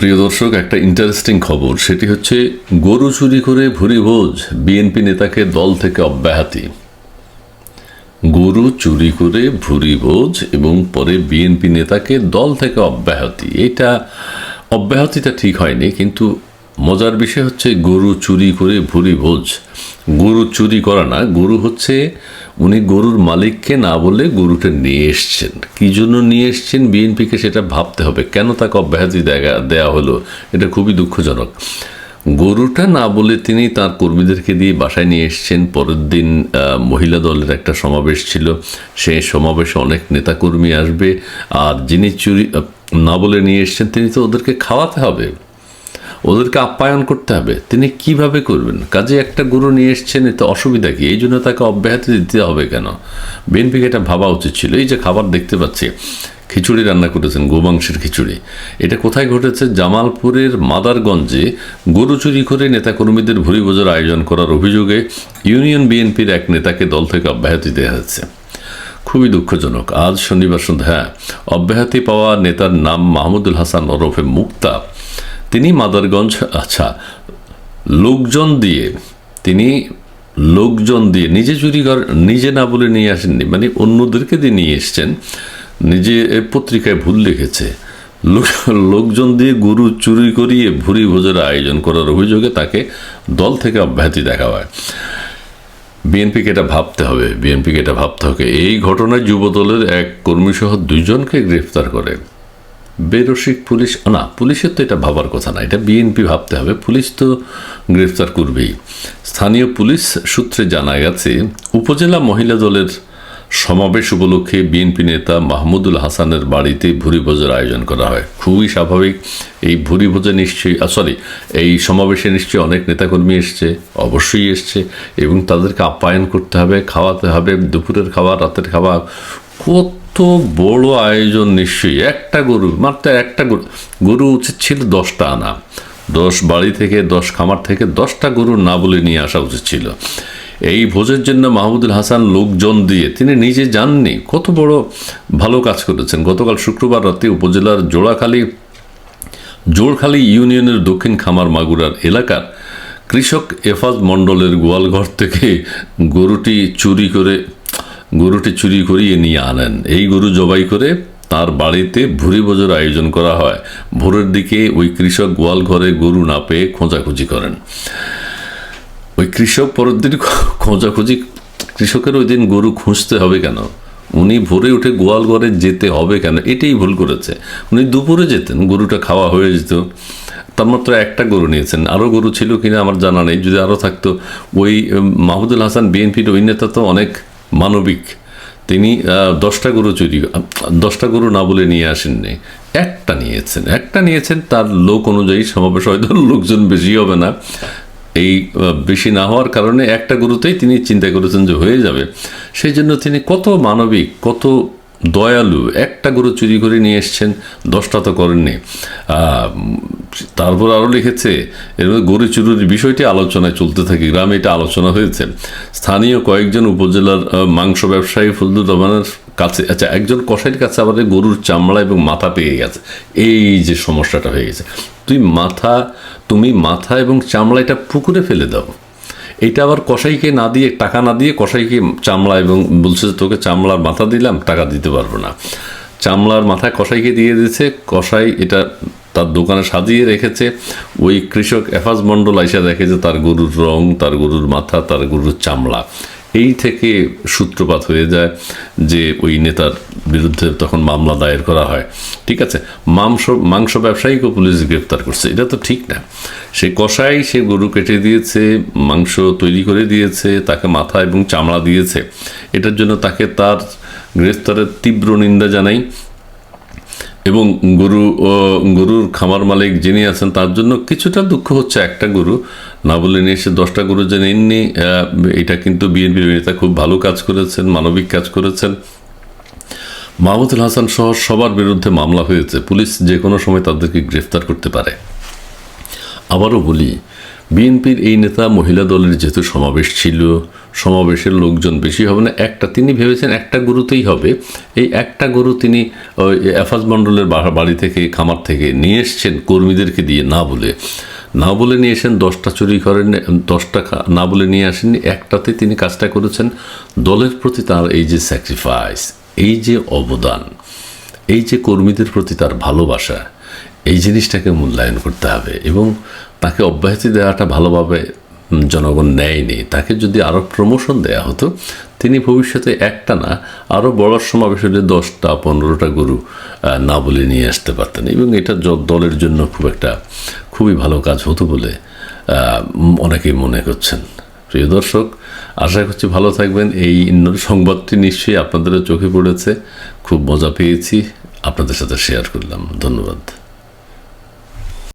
প্রিয় দর্শক, একটা ইন্টারেস্টিং খবর। সেটি হচ্ছে, গরু চুরি করে ভুরি ভোজ বিএনপি নেতাকে দল থেকে অব্যাহতি। গরু চুরি করে ভুরি ভোজ এবং পরে বিএনপি নেতাকে দল থেকে অব্যাহতি। এটা অব্যাহতিটা ঠিক হয়নি, কিন্তু মজার বিষয় হচ্ছে গরু চুরি করে ভুরি ভোজ। গরু চুরি করা না, গরু হচ্ছে উনি গরুর মালিককে না বলে গরুটা নিয়ে এসছেন। কী জন্য নিয়ে এসছেন বিএনপিকে সেটা ভাবতে হবে। কেন তাকে অব্যাহতি দেখা দেওয়া হলো? এটা খুবই দুঃখজনক। গরুটা না বলে তিনি তার কর্মীদেরকে দিয়ে বাসায় নিয়ে এসছেন। পরের দিন মহিলা দলের একটা সমাবেশ ছিল। সেই সমাবেশে অনেক নেতাকর্মী আসবে। আর যিনি চুরি না বলে নিয়ে এসছেন, তিনি তো ওদেরকে খাওয়াতে হবে। ওদেরকে আপ্যায়ন করতে হবে। তিনি কীভাবে করবেন? কাজে একটা গরু নিয়ে এসছেন, এতে অসুবিধা কি? এই জন্য তাকে অব্যাহতি দিতে হবে কেন? বিএনপিকে এটা ভাবা উচিত ছিল। এই যে খাবার দেখতে পাচ্ছি, খিচুড়ি রান্না করেছেন, গোমাংসের খিচুড়ি। এটা কোথায় ঘটেছে? জামালপুরের মাদারগঞ্জে গরু চুরি করে নেতাকর্মীদের ভুরি ভোজের আয়োজন করার অভিযোগে ইউনিয়ন বিএনপির এক নেতাকে দল থেকে অব্যাহতি দেওয়া হয়েছে। খুবই দুঃখজনক। আজ শনিবার সন্ধ্যা অব্যাহতি পাওয়া নেতার নাম মাহমুদুল হাসান ওরফে মুক্তা তিনি মাদারগঞ্জ আচ্ছা লোকজন দিয়ে, তিনি লোকজন দিয়ে নিজে চুরি কর, নিজে না বলে নিয়ে আসেননি মানে অন্যদেরকে দিয়ে নিয়ে এসছেন, নিজে পত্রিকায় ভুল লিখেছে। লোক- লোকজন দিয়ে গরু চুরি করিয়ে ভুরি ভোজের আয়োজন করার অভিযোগে তাকে দল থেকে অব্যাহতি দেখা হয়। বিএনপিকে এটা ভাবতে হবে, বিএনপিকে এটা ভাবতে হবে। এই ঘটনায় যুবদলের এক কর্মীসহ দুইজনকে গ্রেফতার করে। বেরসিক পুলিশ, না, পুলিশের তো এটা ভাবার কথা না, এটা বিএনপি ভাবতে হবে, পুলিশ তো গ্রেফতার করবেই। স্থানীয় পুলিশ সূত্রে জানা গেছে, উপজেলা মহিলা দলের সমাবেশ উপলক্ষে বিএনপি নেতা মাহমুদুল হাসানের বাড়িতে ভুরিভোজের আয়োজন করা হয়। খুবই স্বাভাবিক, এই ভুরিভোজে নিশ্চয়ই সরি এই সমাবেশে নিশ্চয়ই অনেক নেতাকর্মী এসছে, অবশ্যই এসছে, এবং তাদেরকে আপ্যায়ন করতে হবে, খাওয়াতে হবে, দুপুরের খাবার, রাতের খাবার, কত বড় আয়োজন নিশ্চয়ই? একটা গরু, মাত্র একটা গরু। গরু উচিত ছিল দশটা আনা। দশ বাড়ি থেকে, দশ খামার থেকে দশটা গরু না বলে নিয়ে আসা উচিত ছিল। এই ভোজের জন্য মাহমুদুল হাসান লোকজন দিয়ে, তিনি নিজে যাননি। কত বড় ভালো কাজ করেছেন। গতকাল শুক্রবার রাতে উপজেলার জোড়াখালী জোরখালী ইউনিয়নের দক্ষিণ খামার মাগুরার এলাকার কৃষক এফাজ মণ্ডলের গোয়ালঘর থেকে গরুটি চুরি করে গরুটি চুরি করিয়ে নিয়ে আনেন। এই গরু জবাই করে তার বাড়িতে ভুরি ভোজের আয়োজন করা হয়। ভোরের দিকে ওই কৃষক গোয়াল ঘরে গরু না পেয়ে খোঁজাখুঁজি করেন। ওই কৃষক পরের দিন খোঁজাখুঁজি, কৃষকের ওই দিন গরু খুঁজতে হবে কেন? উনি ভোরে উঠে গোয়াল ঘরে যেতে হবে কেন? এটাই ভুল করেছে। উনি দুপুরে যেতেন, গরুটা খাওয়া হয়ে যেত। তার মাত্র একটা গরু নিয়েছেন। আরও গরু ছিল কিনা আমার জানা নেই। যদি আরও থাকতো, ওই মাহমুদুল হাসান, বিএনপির ওই নেতা তো অনেক মানবিক। তিনি দশটা গরু চুরি দশটা গরু না বলে নিয়ে আসেননি। একটা নিয়েছেন একটা নিয়েছেন, তার লোক অনুযায়ী সমাবেশ হয়তো লোকজন বেশি হবে না। এই বেশি না হওয়ার কারণে একটা গরুতেই তিনি চিন্তা করেছেন যে হয়ে যাবে। সেই জন্য তিনি কত মানবিক, কত দয়ালু, একটা গরু চুরি করে নিয়ে এসছেন, দশটা তো করেননি। তারপর আরও লিখেছে এর মধ্যে গরু চুরির বিষয়টি আলোচনায় চলতে থাকে, গ্রামে এটা আলোচনা হয়েছে। স্থানীয় কয়েকজন উপজেলার মাংস ব্যবসায়ী ফজলুর রহমানের কাছে আচ্ছা একজন কষাইয়ের কাছে আবার গরুর চামড়া এবং মাথা পেয়ে গেছে। এই যে সমস্যাটা হয়ে গেছে। তুই মাথা, তুমি মাথা এবং চামড়া এটা পুকুরে ফেলে দাও। এইটা আবার কসাইকে না দিয়ে, টাকা না দিয়ে কসাইকে চামড়া এবং বলছে যে তোকে চামড়ার মাথা দিলাম, টাকা দিতে পারব না। চামড়ার মাথা কসাইকে দিয়ে দিয়েছে, কসাই এটা তার দোকানে সাজিয়ে রেখেছে। ওই কৃষক এফাজ মণ্ডল আইসা দেখে যে তার গরুর রং, তার গরুর মাথা, তার গরুর চামড়া। এই থেকে সূত্রপাত হয়ে যায় যে ওই নেতার বিরুদ্ধে তখন মামলা দায়ের করা হয়। ঠিক আছে? মাংস মাংস ব্যবসায়ীকে পুলিশ গ্রেফতার করছে। এটা তো ঠিক না। সে কষাই সে গরু কেটে দিয়েছে, মাংস তৈরি করে দিয়েছে, তাকে মাথা এবং চামড়া দিয়েছে। এটার জন্য তাকে তার গ্রেফতারের তীব্র নিন্দা জানাই। এবং গরু গরুর খামার মালিক যিনি আছেন, তার জন্য কিছুটা দুঃখ হচ্ছে একটা গরু। না বলে নিয়ে এসে দশটা গরু যে নেননি এটা কিন্তু বিএনপি নেতা খুব ভালো কাজ করেছেন, মানবিক কাজ করেছেন। মাহমুদুল হাসান সহ সবার বিরুদ্ধে মামলা হয়েছে। পুলিশ যে কোনো সময় তাদেরকে গ্রেফতার করতে পারে। আবারও বলি বিএনপির এই নেতা মহিলা দলের যেহেতু সমাবেশ ছিল সমাবেশের লোকজন বেশি হবে না। একটা তিনি ভেবেছেন একটা গরুতেই হবে। এই একটা গরু তিনি ওই এফাজ মণ্ডলের বাড়ি থেকে, খামার থেকে নিয়ে এসছেন কর্মীদেরকে দিয়ে না বলে। না বলে নিয়ে এসেন দশটা চুরি করেন, দশটা না বলে নিয়ে আসেননি, একটাতে তিনি কাজটা করেছেন। দলের প্রতি তার এই যে স্যাক্রিফাইস এই যে অবদান, এই যে কর্মীদের প্রতি তার ভালোবাসা, এই জিনিসটাকে মূল্যায়ন করতে হবে এবং তাকে অব্যাহতি দেওয়াটা ভালোভাবে জনগণ নেয়নি, তাকে যদি আরও প্রমোশন দেওয়া হতো, তিনি ভবিষ্যতে একটা না আরও বড় সমাবেশ হলে দশটা, পনেরোটা গরু না বলে নিয়ে আসতে পারতেন। এবং এটা দলের জন্য খুব একটা, খুবই ভালো কাজ হতো বলে অনেকেই মনে করছেন। প্রিয় দর্শক, আশা করছি ভালো থাকবেন। এই সংবাদটি নিশ্চয়ই আপনাদেরও চোখে পড়েছে। খুব মজা পেয়েছি। আপনাদের সাথে শেয়ার করলাম। ধন্যবাদ।